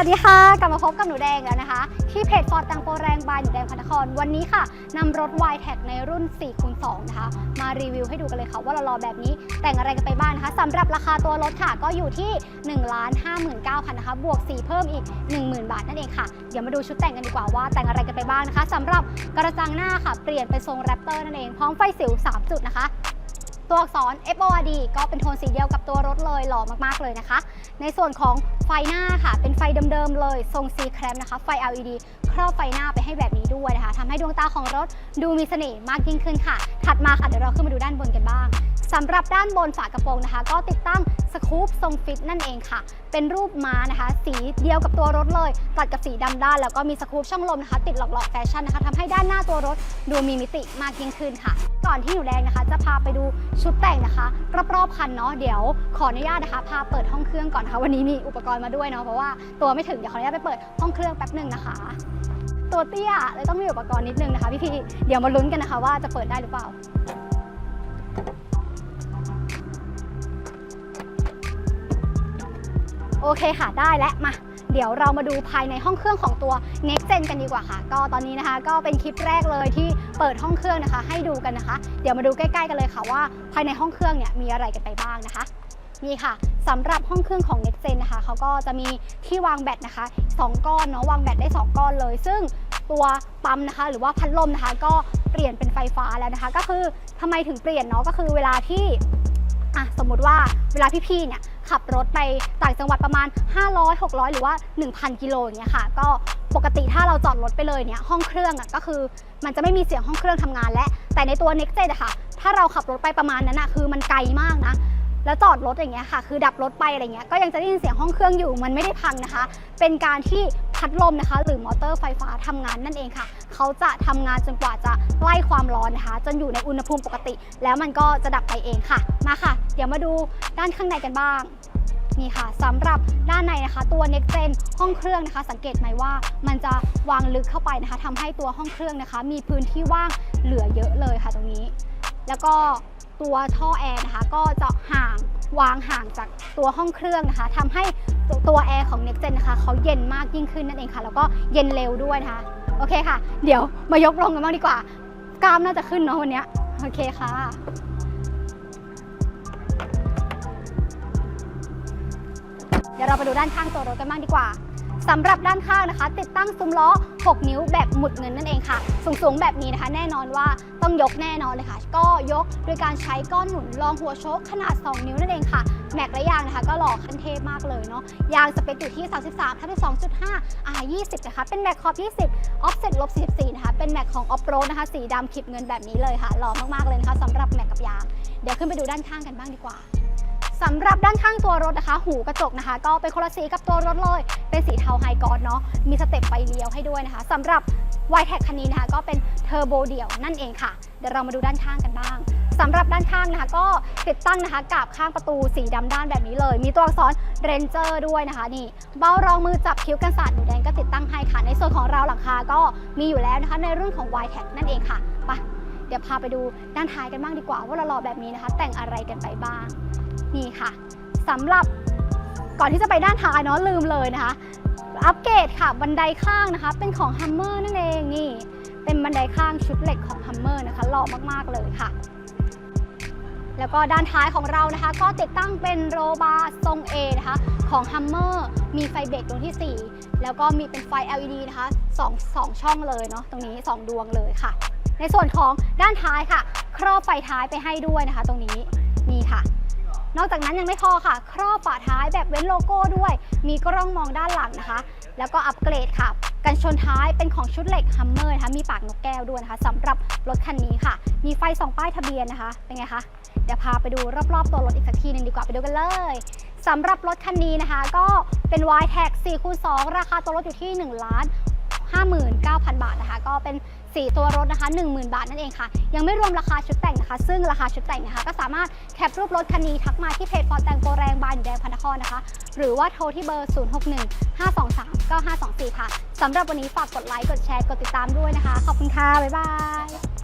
วัสดีค่ะ กลับมาพบกับหนูแดงแล้วนะคะ ที่เพจฟอร์ดตังโปแรงบายหนูแดงพันธครวันนี้ค่ะนำรถ y t e c ในรุ่น4คูณ2นะคะ มารีวิวให้ดูกันเลยค่ะว่าเรารอแบบนี้แต่งอะไรกันไปบ้างนะคะสำหรับราคาตัวรถค่ะก็อยู่ที่ 1 5 9 0 0 0นะคะบวก 4 เพิ่มอีก 10,000 บาทนั่นเองค่ะ เดี๋ยวมาดูชุดแต่งกันดีกว่าว่าแต่งอะไรกันไปบ้างนะคะสำหรับกระจังหน้าค่ะเปลี่ยนเป็นทรงแรปเตอร์นั่นเองพร้อมไฟสิว 3 จุดนะคะตัวอักษร FORD ก็เป็นโทนสีเดียวกับตัวรถเลยหล่อมากๆเลยนะคะ ในส่วนของ ไฟหน้าค่ะ เป็นไฟเดิมๆเลย ทรง C แครมนะคะ ไฟ LED ครอบไฟหน้าไปให้แบบนี้ด้วยนะคะทำให้ดวงตาของรถดูมีเสน่ห์มากยิ่งขึ้นค่ะ ถัดมาค่ะ เดี๋ยวเราขึ้นมาดูด้านบนกันบ้างสำหรับด้านบนฝากระโปรงนะคะ ก็ติดตั้งสกู๊ปทรงฟิตนั่นเองค่ะ เป็นรูปม้านะคะ สีเดียวกับตัวรถเลย ตัดกับสีดำด้าน แล้วก็มีสกู๊ปช่องลมนะคะ ติดหลอกๆแฟชั่นนะคะทำให้ด้านหน้าตัวรถดูมีมิติมากยิ่งขึ้นค่ะ ก่อนที่หนูแดงนะคะ จะพาไปดูชุดแต่งนะคะรอบๆคันเนาะเดี๋ยวขออนุญาตนะคะ พาเปิดห้องเครื่องก่อนนะคะวันนี้มีอุปกรณ์มาด้วยเนาะเพราะว่าตัวไม่ถึงเดี๋ยวขออนุญาตไปเปิดห้องเครื่องแป๊บหนึ่งนะคะ ตัวเตี้ยเลยต้องมีอุปกรณ์นิดนึงนะคะพี่ๆเดี๋ยวมาลุ้นกันนะคะ ว่าจะเปิดได้หรือเปล่า โอเคค่ะได้และมา เดี๋ยวเรามาดูภายในห้องเครื่องของตัว Next Gen กันดีกว่าค่ะ ก็ตอนนี้นะคะ ก็เป็นคลิปแรกเลยที่เปิดห้องเครื่องนะคะ ให้ดูกันนะคะ เดี๋ยวมาดูใกล้ๆกันเลยค่ะว่า ภายในห้องเครื่องเนี่ยมีอะไรกันไปบ้างนะคะนี่ค่ะสำหรับห้องเครื่องของ Next Gen นะคะเขาก็จะมีที่วางแบตนะคะ 2 ก้อนเนาะวางแบตได้ 2 ก้อนเลย ซึ่งตัวปั๊มนะคะ หรือว่าพัดลมนะคะ ก็เปลี่ยนเป็นไฟฟ้าแล้วนะคะ ก็คือทำไมถึงเปลี่ยนเนาะก็คือเวลาที่อะสมมุติว่าเวลาพี่ๆเนี่ย ขับรถไปต่างจังหวัดประมาณ 500 600 หรือว่า 1,000 กิโลอย่างเงี้ยค่ะ ก็ปกติถ้าเราจอดรถไปเลยเนี่ยห้องเครื่องอะก็คือมันจะไม่มีเสียงห้องเครื่องทำงานและ แต่ในตัว Next Gen อะค่ะ ถ้าเราขับรถไปประมาณนั้นอะคือมันไกลมากนะแล้วจอดรถอย่างเงี้ยค่ะ คือดับรถไปอะไรเงี้ยก็ยังจะได้ยินเสียงห้องเครื่องอยู่มันไม่ได้พังนะคะ เป็นการที่ พัดลมนะคะ หรือมอเตอร์ไฟฟ้าทำงานนั่นเองค่ะ เขาจะทำงานจนกว่าจะไล่ความร้อนนะคะ จนอยู่ในอุณหภูมิปกติ แล้วมันก็จะดับไปเองค่ะ มาค่ะ เดี๋ยวมาดูด้านข้างในกันบ้างนี่ค่ะสำหรับด้านในนะคะตัว Next Gen ห้องเครื่องนะคะ สังเกตไหมว่ามันจะวางลึกเข้าไปนะคะทำให้ตัวห้องเครื่องนะคะ มีพื้นที่ว่างเหลือเยอะเลยค่ะตรงนี้ แล้วก็ตัวท่อแอร์นะคะก็จะห่าง วางห่างจากตัวห้องเครื่องนะคะทำให้ตัวแอร์ของ Next Gen นะคะเขาเย็นมากยิ่งขึ้นนั่นเองค่ะ แล้วก็เย็นเร็วด้วยนะคะ โอเคค่ะ เดี๋ยวมายกลงกันบ้างดีกว่า กล้ามน่าจะขึ้นเนาะวันนี้โอเคค่ะเดี๋ยวเราไปดูด้านข้างตัวรถกันบ้างดีกว่า สำหรับด้านข้างนะคะ ติดตั้งซุ้มล้อ 6 นิ้วแบบหมุดเงินนั่นเองค่ะ สูงๆแบบนี้นะคะ แน่นอนว่าต้องยกแน่นอนเลยค่ะ ก็ยกโดยการใช้ก้อนหนุนรองหัวโชคขนาด 2 นิ้วนั่นเองค่ะ แม็กและยางนะคะ ก็หล่อขั้นเทพมากเลยเนาะยางสเปคอยู่ที่ 33ทับ2.5 R 20นะคะเป็นแม็กขอบ 20 offset ลบ44นะคะเป็นแม็กของ off road นะคะสีดำขีดเงินแบบนี้เลยค่ะหล่อมากๆเลยนะคะสำหรับแม็กกับยางเดี๋ยวขึ้นไปดูด้านข้างกันบ้างดีกว่า สำหรับด้านข้างตัวรถนะคะ หูกระจกนะคะ ก็เป็นคนละสีกับตัวรถเลย เป็นสีเทาไฮกอดเนาะมีสเต็ปไฟเลี้ยวให้ด้วยนะคะสำหรับ y t e c คันนี้นะคะก็เป็นเทอร์โบเดี่ยวนั่นเองค่ะ เดี๋ยวเรามาดูด้านข้างกันบ้างสำหรับด้านข้างนะคะ ก็ติดตั้งนะคะกับข้างประตูสีดำด้านแบบนี้เลย มีตัวอักษร Ranger ด้วยนะคะนี่เบ้ารองมือจับคิ้วกันสาดหนูแดงก็ติดตั้งให้ค่ะ ในส่วนของราวหลังคาก็มีอยู่แล้วนะคะ ในรุ่นของ y t e c นั่นเองค่ะไปเดี๋ยวพาไปดูด้านท้ายกันบ้างดีกว่า ว่าเรารอแบบนี้นะคะ แต่งอะไรกันไปบ้าง นี่ค่ะสำหรับก่อนที่จะไปด้านท้ายเนาะลืมเลยนะคะ อัปเกรดค่ะบันไดข้างนะคะ เป็นของ Hummer นั่นเองนี่ เป็นบันไดข้างชุดเหล็กของ Hummer นะคะหล่อมากๆเลยค่ะ แล้วก็ด้านท้ายของเรานะคะ ก็ติดตั้งเป็นโรบาร์ทรง A นะคะของ Hummer มีไฟเบรกดวงที่ 4 แล้วก็มีเป็นไฟ LED นะคะ2 2ช่องเลยเนาะตรงนี้ 2 ดวงเลยค่ะ ในส่วนของด้านท้ายค่ะ ครอบไฟท้ายไปให้ด้วยนะคะ ตรงนี้นี่ค่ะ นอกจากนั้นยังไม่พอค่ะ ครอบฝาท้ายแบบเว้นโลโก้ด้วย มีกล้องมองด้านหลังนะคะ แล้วก็อัปเกรดค่ะ กันชนท้ายเป็นของชุดเหล็กฮัมเมอร์นะคะ มีปากนกแก้วด้วยนะคะสำหรับรถคันนี้ค่ะ มีไฟส่องป้ายทะเบียนนะคะ เป็นไงคะ เดี๋ยวพาไปดูรอบๆ ตัวรถอีกสักทีหนึงดีกว่าไปดูกันเลยสำหรับรถคันนี้นะคะ ก็เป็น y t e c 4คูณ2ราคาตัวรถอยู่ที่1ล้าน 59,000 บาทนะคะ ก็เป็น 4 ตัวรถนะคะ 10,000 บาทนั่นเองค่ะ ยังไม่รวมราคาชุดแต่งนะคะ ซึ่งราคาชุดแต่งนะคะ ก็สามารถแคปรูปรถคันนี้ทักมาที่เพจฟอร์แต่งโปรแรงบานอยู่แดงพันธครนะคะ หรือว่าโทรที่เบอร์ 061 523 9524 ค่ะสำหรับวันนี้ฝากกดไลค์ กดแชร์ กดติดตามด้วยนะคะ ขอบคุณค่ะ บ๊ายบาย